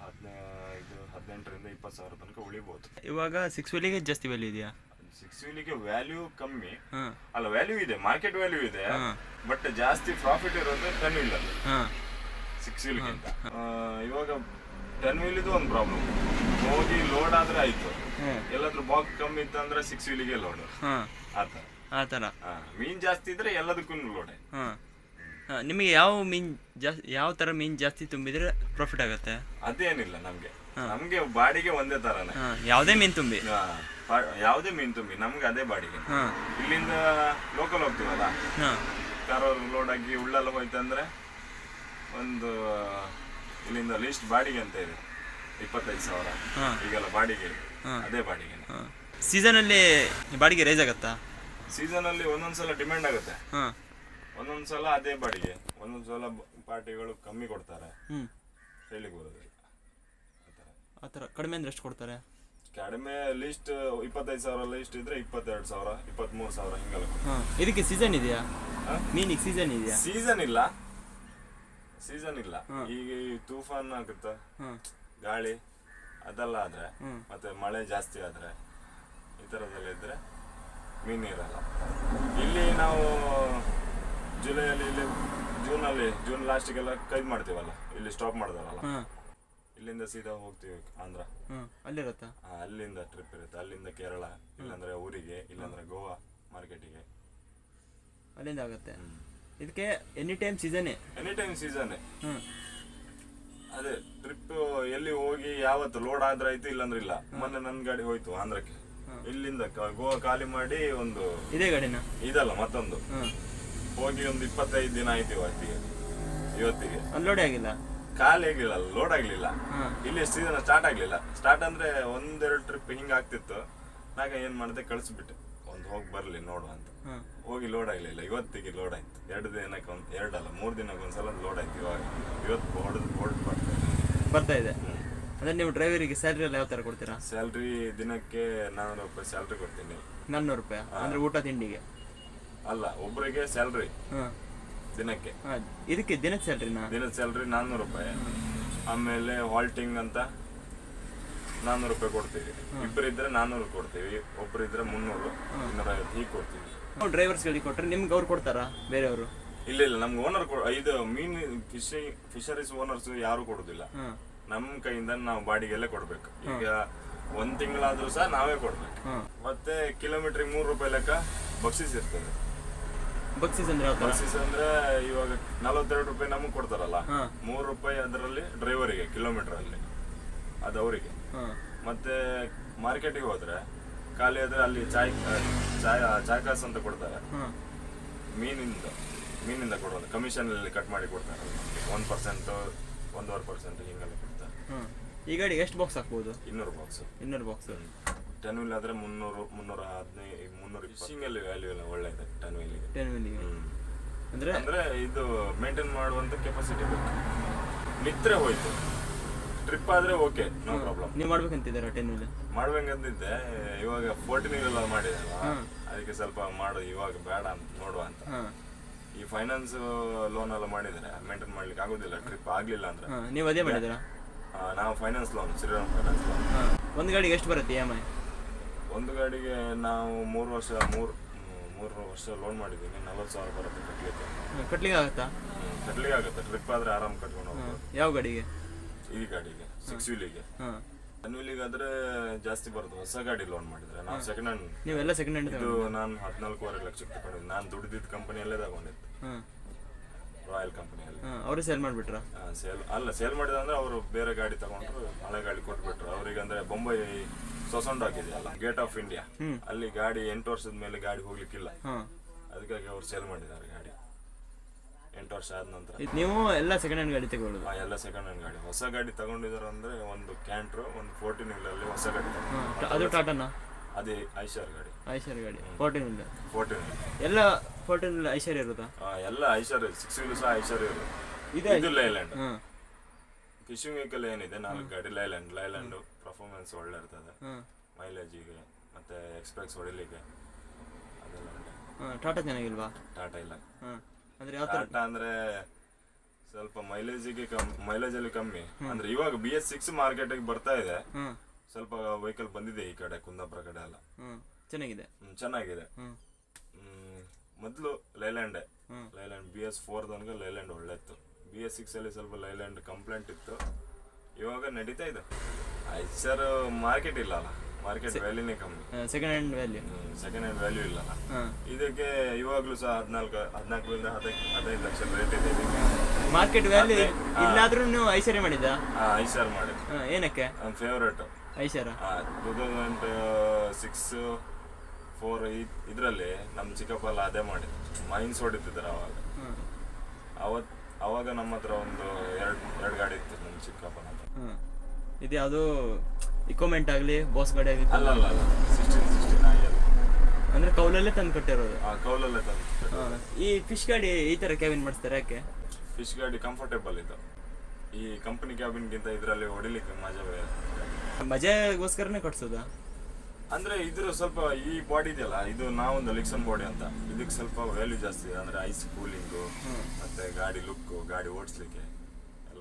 ಹದಿನೈದು ಹದಿನೆಂಟರಿಂದ ಇಪ್ಪತ್ತು ಸಾವಿರ ತನಕ ಉಳಿಬೋದು. ಇವಾಗ ಸಿಕ್ಸ್ ವೀಲಿಗೆ ಜಾಸ್ತಿ ವ್ಯಾಲ್ಯೂ ಇದೆಯಾ? ಸಿಕ್ಸ್ ವೀಲಿಗೆ ವ್ಯಾಲ್ಯೂ ಕಮ್ಮಿ. ಅಲ್ಲ ವ್ಯಾಲ್ಯೂ ಇದೆ ಮಾರ್ಕೆಟ್ ವ್ಯಾಲ್ಯೂ ಇದೆ ಬಟ್ ಜಾಸ್ತಿ ಪ್ರಾಫಿಟ್ ಇರೋದು ಟೆನ್ ವೀಲ್ ಅಲ್ಲಿ ಸಿಕ್ಸ್ ವೀಲ್ಗಿಂತ ಇವಾಗ ಟೆನ್ ವೀಲಿದು ಒಂದು ಪ್ರಾಬ್ಲಮ್ ಹೋಗಿ ಲೋಡ್ ಆದ್ರೆ ಆಯ್ತು. ಎಲ್ಲಾದ್ರೂ ಬಾಕ್ ಕಮ್ಮಿ ಇತ್ತಂದ್ರೆ ಸಿಕ್ಸ್ ವೀಲಿಗೆ ಲೋಡ್ ಆತರ ಆತರ ಮೀನ್ ಜಾಸ್ತಿ ಇದ್ರೆ ಎಲ್ಲದಕ್ಕೂ ಲೋಡೆ ನಿಮಗೆ ಯಾವ ಮೀನ್ ಜಾಸ್ತಿ ಯಾವ ತರ ಮೀನ್ ಜಾಸ್ತಿ ತುಂಬಿದ್ರೆ ಪ್ರಾಫಿಟ್ ಆಗುತ್ತೆ? ಅದೇನಿಲ್ಲ ನಮ್ಗೆ. ನಮ್ಗೆ ಬಾಡಿಗೆ ಒಂದೇ ತರನೇ. ಯಾವುದೇ ಮೀನು ತುಂಬಿ. ಯಾವುದೇ ಮೀನ್ ತುಂಬಿ ನಮ್ಗೆ ಅದೇ ಬಾಡಿಗೆ. ಇಲ್ಲಿಂದ ಲೋಕಲ್ ಹೋಗ್ತೀವಲ್ಲ? ಕಾರವಾರ ಲೋಡ್ ಆಗಿ ಉಳ್ಳಲ್ಲ ಹೋಯ್ತಂದ್ರೆ ಒಂದು ಇಲ್ಲಿಂದ ಲೀಸ್ಟ್ ಬಾಡಿಗೆ ಅಂತ ಇದೆ. ಇಪ್ಪತ್ತೈದು ಸಾವಿರ. ಈಗೆಲ್ಲ ಬಾಡಿಗೆ ಇದೆ. ಅದೇ ಬಾಡಿಗೆ ಸೀಸನ್ ಸೀಸನಲ್ಲಿ ಬಾಡಿಗೆ ರೈಸ್ ಆಗುತ್ತಾ? ಸೀಸನ್ ಅಲ್ಲಿ ಒಂದೊಂದ್ಸಲ ಡಿಮ್ಯಾಂಡ್ ಆಗುತ್ತೆ. ಒಂದೊಂದ್ಸಲ ಅದೇ ಬಾಡಿಗೆ. ಒಂದೊಂದ್ಸಲ ಪಾರ್ಟಿಗಳು ಕಮ್ಮಿ ಕೊಡ್ತಾರೆ. ಹೇಳಿ ಬರೋದಿಲ್ಲ. ಆ ಥರ. ಕಡಿಮೆ ಅಂದ್ರೆ ಎಷ್ಟು ಕೊಡ್ತಾರೆ? ಕಡಿಮೆ ಲೀಸ್ಟ್ ಇಪ್ಪತ್ತೈದು ಸಾವಿರ ಲೀಸ್ಟ್ ಇದ್ರೆ ಇಪ್ಪತ್ತೆರಡು ಸಾವಿರ ಇಪ್ಪತ್ಮೂರು ಸಾವಿರ ಹಿಂಗೆಲ್ಲ ಇದಕ್ಕೆ ಸೀಸನ್ ಇದೆಯಾ? ಮೀನಿಗೆ ಸೀಸನ್ ಇದೆಯಾ? ಸೀಸನ್ ಇಲ್ಲ. ಸೀಸನ್ ಇಲ್ಲ. ಈಗ ಈ ತೂಫಾನ್ ಆಗುತ್ತೆ ಗಾಳಿ ಅದೆಲ್ಲ ಆದ್ರೆ ಮತ್ತೆ ಮಳೆ ಜಾಸ್ತಿ ಆದ್ರೆ ಈ ಥರದ್ದೆಲ್ಲ ಇದ್ರೆ ಮೀನು ಇರಲ್ಲ. ಇಲ್ಲಿ ನಾವು ಜುಲೈಯಲ್ಲಿ ಇಲ್ಲಿ ಜೂನಲ್ಲಿ ಜೂನ್ ಲಾಸ್ಟಿಗೆಲ್ಲ ಕೈದ್ ಮಾಡ್ತೀವಲ್ಲ ಇಲ್ಲಿ ಸ್ಟಾಪ್ ಮಾಡ್ತಾರಲ್ಲ ಹಾಂ. ಇಲ್ಲಿಂದ ಸೀದಾ ಹೋಗ್ತೀವಿ ಆಂಧ್ರ. ಅಲ್ಲೇ ಅಲ್ಲಿರುತ್ತಾ? ಆ, ಅಲ್ಲಿಂದ ಟ್ರಿಪ್ ಇರುತ್ತೆ. ಅಲ್ಲಿಂದ ಕೇರಳ ಇಲ್ಲಾಂದ್ರೆ ಊರಿಗೆ ಇಲ್ಲಾಂದ್ರೆ ಗೋವಾ ಮಾರ್ಕೆಟಿಗೆ. ಅಲ್ಲಿಂದ ಆಗುತ್ತೆ. ಇದಕ್ಕೆ ಎನಿ ಟೈಮ್ ಸೀಸನ್ನೇ ಎನಿ ಟೈಮ್ ಸೀಸನ್ ಹ್ಞೂ ಅದೇ ಟ್ರಿಪ್ ಎಲ್ಲಿ ಹೋಗಿ ಯಾವತ್ತು ಲೋಡ್ ಆದ್ರೆ ಆಯ್ತು ಇಲ್ಲಾಂದ್ರೆ ಇಲ್ಲ. ಮೊನ್ನೆ ನನ್ನ ಗಾಡಿ ಹೋಯ್ತು ಆಂಧ್ರಕ್ಕೆ. ಇಲ್ಲಿಂದ ಕ- ಗೋವಾ ಖಾಲಿ ಮಾಡಿ ಒಂದು ಇದೇ ಗಾಡಿನ? ಇದಲ್ಲ ಮತ್ತೊಂದು. ಹೋಗಿ ಒಂದು ಇಪ್ಪತ್ತೈದು ದಿನ ಆಯ್ತು ಇವತ್ತಿಗೆ. ಇವತ್ತಿಗೆ. ಅನ್ಲೋಡೇ ಆಗಿಲ್ಲ? ಖಾಲಿ ಆಗ್ಲಿಲ್ಲ ಲೋಡ್ ಆಗ್ಲಿಲ್ಲ. ಇಲ್ಲಿ ಸೀಸನ್ ಸ್ಟಾರ್ಟ್ ಆಗ್ಲಿಲ್ಲ. ಸ್ಟಾರ್ಟ್ ಅಂದ್ರೆ ಒಂದೆರಡು ಟ್ರಿಪ್ ಹಿಂಗ ಆಗ್ತಿತ್ತು. ನಾಗ ಏನ್ ಮಾಡಿದೆ ಕಳಿಸ್ಬಿಟ್ಟೆ. ಒಂದು ಹೋಗಿ ಬರ್ಲಿ ನೋಡು ಅಂತ. ಹೋಗಿ ಲೋಡ್ ಆಗ್ಲಿಲ್ಲ. ಇವತ್ತಿಗೆ ಲೋಡ್ ಆಯ್ತು. ಎರಡು ದಿನಕ್ಕೆ ಒಂದು ಎರಡಲ್ಲ ಮೂರು ದಿನಕ್ಕೆ ಒಂದ್ಸಲ ಲೋಡ್ ಆಯ್ತು ಇವಾಗ. ಇವತ್ತು ಹೊಡೆದು ಹೊಡೆದು ಬರ್ತಾ ಇದೆ. ಅಂದ್ರೆ ನೀವು ಡ್ರೈವರಿಗೆ ಸ್ಯಾಲ್ರಿ ಎಲ್ಲ ಯಾವ ತರ ಕೊಡ್ತೀರಾ? ಸ್ಯಾಲ್ರಿ ದಿನಕ್ಕೆ ನಾನ್ನೂರು ರೂಪಾಯಿ ಸ್ಯಾಲ್ರಿ ಕೊಡ್ತೀನಿ. ನಾನ್ನೂರು ರೂಪಾಯಿ? ಅಂದ್ರೆ ಊಟ ತಿಂಡಿಗೆ? ಅಲ್ಲ ಒಬ್ಬರಿಗೆ ಸ್ಯಾಲ್ರಿ ದಿನಕ್ಕೆ. ಇದಕ್ಕೆ ದಿನ ಸ್ಯಾಲ್ರಿನಾ ದಿನದ ಸ್ಯಾಲ್ರಿ ನಾನ್ನೂರು ರೂಪಾಯಿ. ಆಮೇಲೆ ಹಾಲ್ಟಿಂಗ್ ಅಂತ ನಾನ್ನೂರು ರೂಪಾಯಿ ಕೊಡ್ತೀವಿ. ಇಬ್ಬರು ಇದ್ರೆ ನಾನ್ನೂರು ಕೊಡ್ತೀವಿ ಒಬ್ರು ಇದ್ರೆ ಮುನ್ನೂರು ಇನ್ನೂರೈವತ್ತು ಹೀಗೆ ಕೊಡ್ತೀವಿ. ಡ್ರೈವರ್ಸ್ಗಳಿಗೆ ಕೊಟ್ಟರೆ ನಿಮ್ಗೆ ಅವ್ರು ಕೊಡ್ತಾರಾ ಬೇರೆಯವರು? ಇಲ್ಲ ಇಲ್ಲ ನಮ್ಗೆ ಓನರ್ ಇದು ಮೀನ್ ಫಿಶಿ ಫಿಶರೀಸ್ ಓನರ್ಸ್ ಯಾರು ಕೊಡುದಿಲ್ಲ. ನಮ್ ನಮ್ಮ ಕೈಯಿಂದ ನಾವು ಬಾಡಿಗೆಲ್ಲ ಕೊಡ್ಬೇಕು. ಈಗ ಒಂದ್ ತಿಂಗಳಾದ್ರೂ ಸಹ ನಾವೇ ಕೊಡ್ಬೇಕು. ಮತ್ತೆ ಕಿಲೋಮೀಟರ್ ಮೂರು ರೂಪಾಯಿ ಲೆಕ್ಕ ಬಕ್ಸಿಸ್ ಇರ್ತದೆ. ಬಕ್ಸಿಸ್ ಅಂದ್ರೆ ಯಾವ ಅಂದ್ರೆ ಇವಾಗ ನಲವತ್ತೆರಡು ರೂಪಾಯಿ ನಮಗೆ ಕೊಡ್ತಾರಲ್ಲ ಹಾಂ. ಮೂರು ರೂಪಾಯಿ ಅದರಲ್ಲಿ ಡ್ರೈವರಿಗೆ ಕಿಲೋಮೀಟರ್ ಅಲ್ಲಿ ಅದು ಅವರಿಗೆ. ಹಾಂ. ಮತ್ತೆ ಮಾರ್ಕೆಟಿಗೆ ಹೋದ್ರೆ ಖಾಲಿ ಆದ್ರೆ ಅಲ್ಲಿ ಚಾಯ್ ಚಾಯ್ ಚಾಯ್ ಕಾಸು ಅಂತ ಕೊಡ್ತಾರೆ. ಹಾಂ. ಮೀನಿಂದ ಮೀನಿಂದ ಕೊಡೋದು. ಕಮಿಷನ್ ಅಲ್ಲಿ ಕಟ್ ಮಾಡಿ ಕೊಡ್ತಾರೆ. ಒನ್ ಪರ್ಸೆಂಟ್ ಒಂದೂವರೆ ಪರ್ಸೆಂಟ್ ಹಿಂಗೆಲ್ಲ ಕೊಡ್ತಾರೆ. ಈಗ ಈ ಗಾಡಿಗೆ ಎಷ್ಟು ಬಾಕ್ಸ್ ಹಾಕ್ಬೋದು? ಇನ್ನೂರು ಬಾಕ್ಸ್ ಇನ್ನೂರು ಬಾಕ್ಸ್ ಟೆನ್ ವೀಲ್ ಆದ್ರೆ ಮುನ್ನೂರು ಮುನ್ನೂರ ಹದಿನೈದು ಮುನ್ನೂರ ಸಿಂಗಲ್ ವ್ಯಾಲ್ಯೂ ಎಲ್ಲ ಒಳ್ಳೆಯದು ಟೆನ್ ವೀಲಿಗೆ ಟೆನ್ ವೀಲಿಗೆ ಅಂದರೆ? ಅಂದ್ರೆ ಇದು ಮೇಂಟೈನ್ ಮಾಡುವಂತ ಕೆಪಾಸಿಟಿ ಬೇಕು. ನಿತ್ರೆ ಹೋಯ್ತು. ಟ್ರಿಪ್ ಆದ್ರೆ ಓಕೆ ನೋ ಪ್ರಾಬ್ಲಮ್ ನೀವು ಮಾಡ್ಬೇಕಂತಿದ್ದಾರೆ ಟೆನ್ ವೀಲ್ ಮಾಡ್ಬೇಕಂತಿದ್ದೆ ಇವಾಗ ಫೋರ್ಟಿನ್ ಎಲ್ಲ ಮಾಡಿದಲ್ಲ ಹಾಂ. ಅದಕ್ಕೆ ಸ್ವಲ್ಪ ಮಾಡು ಇವಾಗ ಬೇಡ ಅಂತ ನೋಡುವ ಅಂತ. ಈ ಫೈನಾನ್ಸ್ ಲೋನ್ ಎಲ್ಲ ಮಾಡಿದ್ರೆ ಮೇಂಟೈನ್ ಮಾಡ್ಲಿಕ್ಕೆ ಆಗೋದಿಲ್ಲ ಟ್ರಿಪ್ ಆಗ್ಲಿಲ್ಲ ಅಂದ್ರೆ. ನೀವು ಅದೇ ಮಾಡಿದ್ದೀರಾ? ನಾವು finance loan Shriram finance loan ಒಂದು ಗಾಡಿಗೆ ಎಷ್ಟು ಬರುತ್ತೆ ಇ ಎಂ ಐ ಒಂದು ಗಾಡಿಗೆ ನಾವು ಮೂರು ವರ್ಷ ಮೂರು ಮೂರು ವರ್ಷ ಲೋನ್ ಮಾಡಿದ್ದೀನಿ ನಲ್ವತ್ತು ಸಾವಿರ ಬರುತ್ತೆ ಕಟ್ಲಿಕ್ಕೆ. ಕಟ್ಲಿಕ್ಕೆ ಆಗುತ್ತಾ? ಕಟ್ಲಿಕ್ಕೆ ಆಗುತ್ತೆ. ಟ್ರಿಪ್ ಆದರೆ ಆರಾಮ್ ಕಟ್ಕೊಂಡು. ಹೋಗ್ಬೋದು. ಯಾವ ಗಾಡಿಗೆ? ಈ ಗಾಡಿಗೆ ಸಿಕ್ಸ್ ವೀಲಿಗೆ ಹಾಂ. ಟೆನ್ ವೀಲಿಗೆ ಆದ್ರೆ ಜಾಸ್ತಿ ಬರುತ್ತೆ. ಹೊಸ ಗಾಡಿ ಲೋನ್ ಮಾಡಿದ್ರೆ. ನಾವು ಸೆಕೆಂಡ್ ಹ್ಯಾಂಡ್ ನೀವೆಲ್ಲ ಸೆಕೆಂಡ್ ಹ್ಯಾಂಡ್ ಇದು ನಾನು ಹದಿನಾಲ್ಕೂವರೆ ಲಕ್ಷಕ್ಕೆ ತಗೊಂಡಿದ್ದು. ನಾನು ದುಡಿದಿದ್ದ ಕಂಪನಿಯಲ್ಲೇ ತಗೊಂಡಿದ್ದು. ರಾಯಲ್ ಕಂಪನಿಯಲ್ಲಿ ಅವರೇ ಸೇಲ್ ಮಾಡಿಬಿಟ್ರ? ಸೇಲ್ ಅಲ್ಲ ಸೇಲ್ ಮಾಡಿದ ಅಂದ್ರೆ ಅವರು ಬೇರೆ ಗಾಡಿ ತಗೊಂಡ್ರು ಹಳೆ ಗಾಡಿ ಕೊಟ್ಬಿಟ್ರು. ಅವ್ರಿಗೆ ಅಂದ್ರೆ ಬೊಂಬೈ ಸೊಸೊಂಡ್ ಹಾಕಿದೆಯಲ್ಲ ಗೇಟ್ ಆಫ್ ಇಂಡಿಯಾ ಅಲ್ಲಿ ಗಾಡಿ ಎಂಟು ವರ್ಷದ ಮೇಲೆ ಗಾಡಿ ಹೋಗ್ಲಿಕ್ಕಿಲ್ಲ. ಅದಕ್ಕಾಗಿ ಅವ್ರು ಸೇಲ್ ಮಾಡಿದ್ದಾರೆ ಗಾಡಿ. ಎಂಟು ವರ್ಷ ಆದ ನಂತರ. ನೀವು ಎಲ್ಲ ಸೆಕೆಂಡ್ ಹ್ಯಾಂಡ್ ಗಾಡಿ ತಗೊಳ್ಳೋದು? ಆ, ಎಲ್ಲ ಸೆಕೆಂಡ್ ಹ್ಯಾಂಡ್ ಗಾಡಿ. ಹೊಸ ಗಾಡಿ ತಗೊಂಡಿದ್ದಾರೆ ಅಂದ್ರೆ ಒಂದು ಕ್ಯಾಂಟ್ರು ಒಂದು ಫೋರ್ಟೀನ್ ಅಲ್ಲಿ ಹೊಸ ಗಾಡಿ ಅದು ಟಾಟಾನ ಅದೇ ಐಶರ್ ಗಾಡಿ. ಐಶ್ವರ್ ಗಾಡಿ. ಫೋರ್ಟೀನ್ ಇಲ್ಲ ಫೋರ್ಟೀನ್ ಎಲ್ಲ ಫೋರ್ಟೀನ್ ಇಲ್ಲ ಐಶ್ವರ್ಯ ಇರುತ್ತಾ? ಎಲ್ಲ ಐಶರ್ ಸಿಕ್ಸ್ ವೀಲ್ ಸಹ ಐಶರ್ ಇರುತ್ತೆ. ಇದೆ ಇದು ಲೈಲ್ಯಾಂಡ್ ಹಾಂ. ಫಿಶಿಂಗ್ ವೆಹಿಕಲ್ ಏನಿದೆ? ನಾಲ್ಕು ಗಾಡಿ ಲೈಲ್ಯಾಂಡ್ ಲೈಲ್ಯಾಂಡ್ ಪರ್ಫಾರ್ಮೆನ್ಸ್ ಒಳ್ಳೆ ಇರ್ತದೆ ಮೈಲೇಜಿಗೆ ಮತ್ತೆ ಎಕ್ಸ್ಪ್ರೆಸ್ ಹೊಡಿಲಿಕ್ಕೆ ಅದೆಲ್ಲ ಒಳ್ಳೆ. ಟಾಟಾ ಚೆನ್ನಾಗಿಲ್ವಾ? ಟಾಟಾ ಇಲ್ಲ. ಅಂದ್ರೆ ಯಾವ ಟಾಟಾ ಅಂದ್ರೆ ಸ್ವಲ್ಪ ಮೈಲೇಜಿಗೆ ಕಮ್ಮಿ ಮೈಲೇಜ್ ಅಲ್ಲಿ ಕಮ್ಮಿ. ಅಂದ್ರೆ ಇವಾಗ ಬಿ ಎಸ್ ಸಿಕ್ಸ್ ಮಾರ್ಕೆಟಿಗೆ ಬರ್ತಾ ಇದೆ. ಸ್ವಲ್ಪ ವೆಹಿಕಲ್ ಬಂದಿದೆ ಈ ಕಡೆ ಕುಂದಾಪುರ ಕಡೆ ಎಲ್ಲ. ಚೆನ್ನಾಗಿದೆ. ಹ್ಮ್, ಚೆನ್ನಾಗಿದೆ. ಹ್ಮ್, ಮೊದ್ಲು. ಲೈಲ್ಯಾಂಡ್ ಬಿ ಎಸ್ ಫೋರ್ ತನಕ ಲೈಲ್ಯಾಂಡ್ ಒಳ್ಳೆ ಇತ್ತು ಬಿ ಎಸ್ ಸಿಕ್ಸ್ ಅಲ್ಲಿ ಸ್ವಲ್ಪ ಲೈಲ್ಯಾಂಡ್ ಕಂಪ್ಲೇಂಟ್ ಇತ್ತು. ಇವಾಗ ನಡೀತಾ ಇದೆ. ಸರ್ ಮಾರ್ಕೆಟ್ ಇಲ್ಲ ಅಲ್ಲ ಮಾರ್ಕೆಟ್ ವ್ಯಾಲ್ಯೂನೇ ಕಮ್ಮಿ. Second hand value second hand value ಇಲ್ಲ ಇದಕ್ಕೆ ಇವಾಗಲೂ ಸಹ ಹದಿನಾಲ್ಕು ಹದಿನಾಲ್ಕರಿಂದ ಹದಿನೈದು ಹದಿನೈದು ಲಕ್ಷ ರೇಟ್ ಇದೆ ಮಾರ್ಕೆಟ್ ವ್ಯಾಲ್ಯೂ ಇಲ್ಲಾದ್ರೂ ನೀವು ಐಸರ್ ಮಾಡಿದ್ದ ಐಸರ್ ಮಾಡಿದ್ದು. ಹಾಂ ಏನಕ್ಕೆ? Favourite Eicher? Two thousand six four ಇದರಲ್ಲಿ ನಮ್ಮ ಚಿಕ್ಕಪ್ಪ ಎಲ್ಲ ಅದೇ ಮಾಡಿದ್ದು. ಮೈನ್ಸ್ ಹೊಡಿತಿದ್ರು ಅವಾಗ. ಅವತ್ ಅವಾಗ ನಮ್ಮ ಹತ್ರ ಒಂದು ಎರಡು ಎರಡು ಗಾಡಿ ಇತ್ತು ನಮ್ಮ ಚಿಕ್ಕಪ್ಪನ. ಇದು ಯಾವುದು ಇಕ್ವಿಪ್ಮೆಂಟ್ ಆಗಲಿ ಬಾಸ್ ಗಾಡಿ ಆಗಲಿ ಅಲ್ಲ ಅಲ್ಲ ಅಲ್ಲ ಸಿಕ್ಸ್ಟೀನ್ ಸಿಕ್ಸ್ಟೀನ್ ಆಗಿಲ್ಲ ಅಂದರೆ ಕೌಲಲ್ಲೇ ತಂದು ಕಟ್ಟಿರೋದು. ಆ ಕೌಲಲ್ಲೇ ತಂದು ಹಾಂ. ಈ ಫಿಶ್ ಗಾಡಿ ಈ ತರ ಕ್ಯಾಬಿನ್ ಮಾಡಿಸ್ತಾರೆ ಯಾಕೆ? ಫಿಶ್ ಗಾಡಿ ಕಂಫರ್ಟೇಬಲ್ ಇತ್ತು ಈ ಕಂಪನಿ ಕ್ಯಾಬಿನ್ಗಿಂತ ಇದರಲ್ಲಿ ಹೊಡಿಲಿಕ್ಕೆ ಮಜಾ ಬೇರೆ. ಮಜಾಗೋಸ್ಕರನೇ ಕಟ್ಸೋದಾ ಅಂದ್ರೆ ಇದ್ರ ಸ್ವಲ್ಪ ಈ ಬಾಡಿ ಇದೆಯಲ್ಲ ಇದು ನಾವೊಂದು ಲಿಕ್ಸನ್ ಬಾಡಿ ಅಂತ. ಇದಕ್ಕೆ ಸ್ವಲ್ಪ ವ್ಯಾಲ್ಯೂ ಜಾಸ್ತಿ ಇದೆ. ಅಂದ್ರೆ ಐಸ್ ಕೂಲಿಂಗು ಮತ್ತೆ ಗಾಡಿ ಲುಕ್ ಗಾಡಿ ಓಡಿಸ್ಲಿಕ್ಕೆ.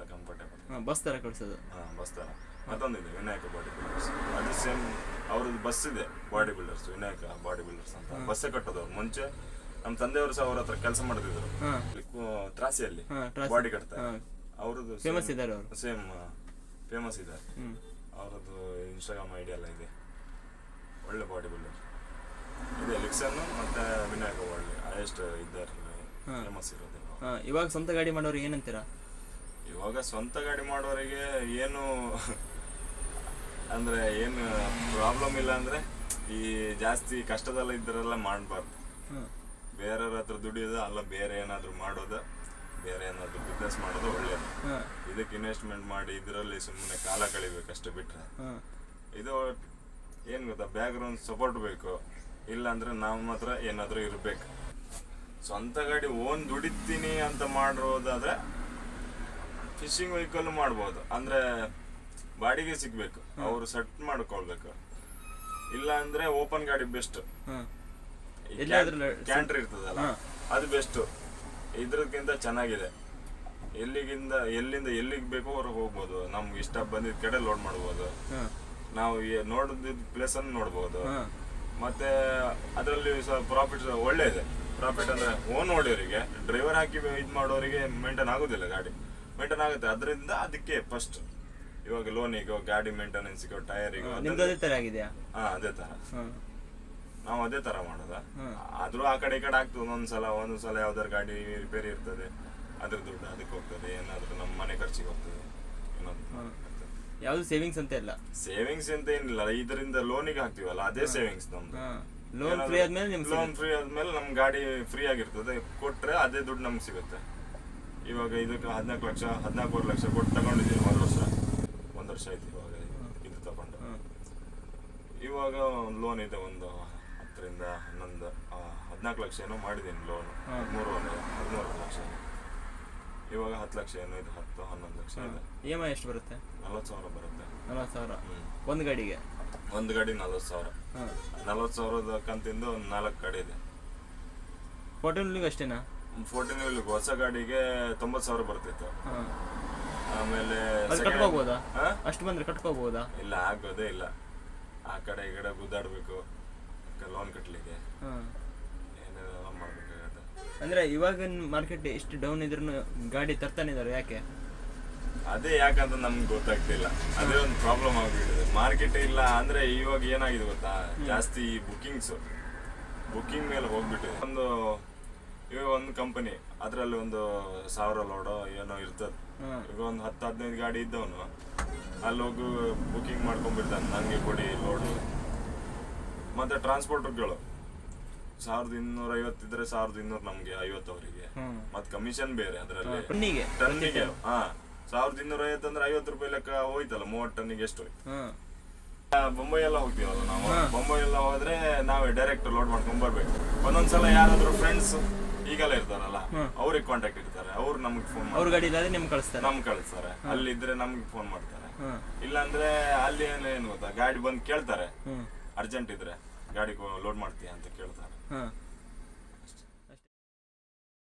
ಕಂಫರ್ಟೇಬಲ್ ಹಾಂ ಬಸ್ ಥರ ಕಳಿಸೋದು ಹಾಂ ಬಸ್ ತರ. ಮತ್ತೊಂದಿದೆ ವಿನಾಯಕ ಬಾಡಿ ಬಿಲ್ಡರ್ಸ್ ಅದು ಸೇಮ್ ಅವ್ರದ್ದು ಬಸ್ ಇದೆ body builders Vinayaka body builders ಅಂತ ಬಸ್ಸೇ ಕಟ್ಟೋದು ಅವ್ರು. ಮುಂಚೆ ನಮ್ಮ ತಂದೆಯವರು ಸಹ ಅವ್ರ ಹತ್ರ ಕೆಲಸ ಮಾಡ್ತಿದ್ರು. ಹಾಂ. ಇಲ್ಲಿ ಕು- ತ್ರಾಸಿಯಲ್ಲಿ ಬಾಡಿ ಕಟ್ತಾರೆ ಅವ್ರದ್ದು ಫೇಮಸ್ ಇದ್ದಾರೆ ಅವರು. ಸೇಮ್ ಫೇಮಸ್ ಇದ್ದಾರೆ. ಹ್ಞೂ ಅವ್ರದ್ದು ಇನ್ಸ್ಟಾಗ್ರಾಮ್ ಐಡಿ ಎಲ್ಲ ಇದೆ. ಒಳ್ಳೆ ಬಾಡಿ ಬಿಲ್ಡರ್ ಇದೆ ಲಿಕ್ಸನ್ ಮತ್ತೆ ವಿನಾಯಕ ಒಳ್ಳೆ ಹೈಯೆಸ್ಟ್ ಇದ್ದಾರೆ. ಫೇಮಸ್ ಇರೋದು. ಹಾಂ ಇವಾಗ ಸ್ವಂತ ಗಾಡಿ ಮಾಡೋರು ಏನಂತೀರಾ? ಇವಾಗ ಸ್ವಂತ ಗಾಡಿ ಮಾಡೋರಿಗೆ ಏನು ಅಂದ್ರೆ ಏನು ಪ್ರಾಬ್ಲಮ್ ಇಲ್ಲ ಅಂದ್ರೆ ಈ ಜಾಸ್ತಿ ಕಷ್ಟದಲ್ಲ ಇದ್ದರೆಲ್ಲ ಮಾಡಬಾರ್ದು. ಬೇರೆಯವ್ರ ಹತ್ರ ದುಡಿಯೋದು ಅಲ್ಲ ಬೇರೆ ಏನಾದ್ರು ಮಾಡೋದು ಬೇರೆ ಏನಾದ್ರು ಬಿಸ್ನೆಸ್ ಮಾಡೋದು ಒಳ್ಳೇದು. ಇದಕ್ಕೆ ಇನ್ವೆಸ್ಟ್ಮೆಂಟ್ ಮಾಡಿ ಇದರಲ್ಲಿ ಸುಮ್ಮನೆ ಕಾಲ ಕಳಿಬೇಕಷ್ಟೇ ಬಿಟ್ರೆ. ಹಾಂ ಇದು ಏನು ಗೊತ್ತಾ ಬ್ಯಾಕ್ಗ್ರೌಂಡ್ ಸಪೋರ್ಟ್ ಬೇಕು. ಇಲ್ಲಾಂದ್ರೆ ನಾವು ಮಾತ್ರ ಏನಾದರೂ ಇರಬೇಕು. ಸ್ವಂತ ಗಾಡಿ ಓನ್ ದುಡಿತೀನಿ ಅಂತ ಮಾಡಿರೋದಾದ್ರೆ ಫಿಶಿಂಗ್ ವೆಹಿಕಲ್ ಮಾಡ್ಬೋದು. ಅಂದ್ರೆ ಬಾಡಿಗೆ ಸಿಗ್ಬೇಕು. ಅವರು ಸೆಟ್ ಮಾಡ್ಕೊಳ್ಬೇಕು. ಇಲ್ಲ ಅಂದ್ರೆ ಓಪನ್ ಗಾಡಿ ಬೆಸ್ಟ್. ಕ್ಯಾಂಟ್ರ್ ಇರ್ತದಲ್ಲ ಅದು ಬೆಸ್ಟ್. ಇದ್ರಕ್ಕಿಂತ ಚೆನ್ನಾಗಿದೆ. ಎಲ್ಲಿಗಿಂದ ಎಲ್ಲಿಂದ ಎಲ್ಲಿಗೆ ಬೇಕೋ ಹೊರಗೆ ಹೋಗ್ಬೋದು. ನಮ್ಗೆ ಇಷ್ಟ ಬಂದಿದ್ದ ಕಡೆ ಲೋಡ್ ಮಾಡ್ಬೋದು. ನಾವು ನೋಡಿದ ಪ್ಲೇಸ್ ಅನ್ನು ನೋಡ್ಬೋದು. ಮತ್ತೆ ಅದರಲ್ಲಿ ಸ್ವಲ್ಪ ಪ್ರಾಫಿಟ್ ಒಳ್ಳೆ ಇದೆ ಪ್ರಾಫಿಟ್ ಅಂದ್ರೆ ಓನ್ ನೋಡೋರಿಗೆ ಡ್ರೈವರ್ ಹಾಕಿ ಇದು ಮಾಡೋರಿಗೆ ಮೇಂಟೈನ್ ಆಗೋದಿಲ್ಲ ಗಾಡಿ. ಮೇಂಟೈನ್ ಆಗುತ್ತೆ. ಅದರಿಂದ ಅದಕ್ಕೆ ಫಸ್ಟ್ ಇವಾಗ ಲೋನಿಗೋ ಗಾಡಿ ಮೇಂಟೆನೆನ್ಸ್ಗೋ ಟೈರಿಗೋ ನಿಮ್ದು ಅದೇ ತರ ಆಗಿದೆಯಾ? ಹಾ ಅದೇ ತರ. ನಾವು ಅದೇ ತರ ಮಾಡೋದ. ಆದ್ರೂ ಆ ಕಡೆ ಈ ಕಡೆ ಆಗ್ತದೆ ಒಂದೊಂದ್ಸಲ ಒಂದೊಂದ್ಸಲ ಯಾವ್ದಾರು ಗಾಡಿ ರಿಪೇರಿ ಇರ್ತದೆ. ಅದ್ರ ದುಡ್ಡು ಅದಕ್ಕೆ ಹೋಗ್ತದೆ ಏನಾದ್ರು ನಮ್ಮ ಮನೆ ಖರ್ಚಿಗೆ ಹೋಗ್ತದೆ. ಯಾವುದು ಸೇವಿಂಗ್ಸ್ ಅಂತ ಇಲ್ಲ? ಸೇವಿಂಗ್ಸ್ ಅಂತ ಏನಿಲ್ಲ. ಇದರಿಂದ ಲೋನಿಗೆ ಹಾಕ್ತಿವಲ್ಲ ಅದೇ ಸೇವಿಂಗ್ಸ್ ನಮ್ದು. ಲೋನ್ ಫ್ರೀ ಆದ್ಮೇಲೆ ಲೋನ್ ಫ್ರೀ ಆದ್ಮೇಲೆ ನಮ್ ಗಾಡಿ ಫ್ರೀ ಆಗಿರ್ತದೆ. ಕೊಟ್ರೆ ಅದೇ ದುಡ್ಡು ನಮ್ಗೆ ಸಿಗುತ್ತೆ. ಇವಾಗ ಇದಕ್ಕೆ ಹದಿನಾಲ್ಕು ಲಕ್ಷ ಹದಿನಾಲ್ಕೂವರೆ ಲಕ್ಷ ಕೊಟ್ಟು ತಗೊಂಡಿದ್ದೀವಿ ಒಂದು ವರ್ಷ. ಒಂದು ವರ್ಷ ಆಯ್ತು ಇವಾಗ ಇದು ತಗೊಂಡು. ಇವಾಗ ಒಂದು ಲೋನ್ ಇದೆ ಒಂದು ಹತ್ತರಿಂದ ಹನ್ನೊಂದು ಹದಿನಾಲ್ಕು ಲಕ್ಷ ಏನೋ ಮಾಡಿದ್ದೀನಿ ಲೋನ್ ಮೂರು ಹದಿಮೂರು ಲಕ್ಷ. ಇವಾಗ ಹತ್ತು ಲಕ್ಷ ಏನೋ ಇದು ಹತ್ತು ಹನ್ನೊಂದು ಲಕ್ಷ ಇದೆ. ಇ ಎಂ ಐ ಎಷ್ಟು ಬರುತ್ತೆ? ನಲ್ವತ್ತು ಸಾವಿರ ಬರುತ್ತೆ. ನಲ್ವತ್ತು ಸಾವಿರ. ಒಂದು ಗಾಡಿಗೆ? ಒಂದು ಗಾಡಿ ನಲ್ವತ್ತು ಸಾವಿರ. ನಲ್ವತ್ತು ಸಾವಿರದ ಕಂತಿಂದ ಒಂದು ನಾಲ್ಕು ಗಾಡಿ ಇದೆ. ಫೋಟೋ ಅಷ್ಟೇನಾ? ಫೋರ್ಟೀನ್ ವೀಲ್ ಹೊಸ ಗಾಡಿಗೆ ತೊಂಬತ್ತು ಸಾವಿರ ಬರ್ತಿತ್ತು. ಆಮೇಲೆ ಅದು second- ಕಟ್ಕೋಬೋದಾ? ಹಾ? ಅಷ್ಟು ಬಂದ್ರೆ ಕಟ್ಕೋಬೋದಾ? ಇಲ್ಲ ಆಗೋದೇ ಇಲ್ಲ. ಆ ಕಡೆ ಈ ಕಡೆ ಗುದ್ದಾಡ್ಬೇಕು ಲೋನ್ ಕಟ್ಟಲಿಕ್ಕೆ ಹಾಂ. ಅಂದ್ರೆ ಇವಾಗಿನ ಮಾರ್ಕೆಟ್ ಎಷ್ಟು ಡೌನ್ ಇದ್ರೂ ಗಾಡಿ ತರ್ತಾನೆ ಇದಾರೆ ಯಾಕೆ? ಅದೇ ಯಾಕಂತ ನಮ್ಗೆ ಗೊತ್ತಾಗ್ತಿಲ್ಲ. ಅದೇ ಒಂದು ಪ್ರಾಬ್ಲಮ್ ಆಗ್ಬಿಟ್ಟಿದೆ. ಮಾರ್ಕೆಟ್ ಇಲ್ಲ ಅಂದ್ರೆ ಇವಾಗ ಏನಾಗಿದೆ ಗೊತ್ತಾ? ಜಾಸ್ತಿ ಬುಕಿಂಗ್ಸ್ ಬುಕಿಂಗ್ ಮೇಲೆ ಹೋಗ್ಬಿಟ್ಟಿದೆ. ಒಂದು ಇವಾಗ ಒಂದು ಕಂಪನಿ ಅದರಲ್ಲಿ ಒಂದು ಸಾವಿರ ಲೋಡೋ ಏನೋ ಇರ್ತದ. ಇವಾಗ ಈಗ ಒಂದು ಹತ್ತು ಹದಿನೈದು ಗಾಡಿ ಇದ್ದವನು ಅಲ್ಲಿ ಹೋಗಿ ಬುಕಿಂಗ್ ಮಾಡ್ಕೊಂಡ್ಬಿಡ್ತಾನೆ ನನಗೆ ಕೊಡಿ ಲೋಡು ಮತ್ತೆ ಟ್ರಾನ್ಸ್ಪೋರ್ಟರ್ಗಳು ಸಾವಿರದ ಇನ್ನೂರ ಐವತ್ತಿದ್ರೆ ಸಾವಿರದ ಇನ್ನೂರ ನಮ್ಗೆ ಐವತ್ತು ಅವರಿಗೆ. ಮತ್ ಮತ್ತೆ ಕಮಿಷನ್ ಬೇರೆ ಅದರಲ್ಲಿ. ಟನ್ನಿಗೆ ಹಾ. ಸಾವಿರದ ಇನ್ನೂರ ಐವತ್ತು ಅಂದ್ರೆ ಐವತ್ತು ರೂಪಾಯಿ ಲೆಕ್ಕ ಹೋಯ್ತಲ್ಲ ಮೂವತ್ತು ಟನ್ನಿಗೆ ಎಷ್ಟು? ಹೋಯ್ತು ಬೊಂಬೈ ಎಲ್ಲ ಹೋಗ್ತೀವಲ್ಲ ನಾವು? ಬೊಂಬೈ ಎಲ್ಲ ಹೋದ್ರೆ ನಾವೇ ಡೈರೆಕ್ಟ್ ಲೋಡ್ ಮಾಡ್ಕೊಂಡ್ ಬರ್ಬೇಕು. ಒಂದೊಂದ್ಸಲ ಯಾರಾದ್ರೂ ಫ್ರೆಂಡ್ಸ್ ಈಗೆಲ್ಲ ಇರ್ತಾರಲ್ಲ ಅವ್ರಿಗೆ ಕಾಂಟ್ಯಾಕ್ಟ್ ಇರ್ತಾರೆ ಅವ್ರು ನಮ್ಗೆ ಫೋನ್ ಅವ್ರ ಗಾಡಿ ಇಲ್ಲಾದ್ರೆ ನಿಮ್ಗೆ ಕಳಿಸ್ತಾರೆ. ನಮ್ಗೆ ಕಳಿಸ್ತಾರೆ. ಅಲ್ಲಿದ್ರೆ ನಮ್ಗೆ ಫೋನ್ ಮಾಡ್ತಾರೆ. ಇಲ್ಲಾಂದ್ರೆ ಅಲ್ಲಿ ಏನು ಗೊತ್ತಾ? ಗಾಡಿ ಬಂದು ಕೇಳ್ತಾರೆ. ಅರ್ಜೆಂಟ್ ಇದ್ರೆ ಗಾಡಿ ಲೋಡ್ ಮಾಡ್ತೀಯ? ಅಂತ ಕೇಳ್ತಾರೆ.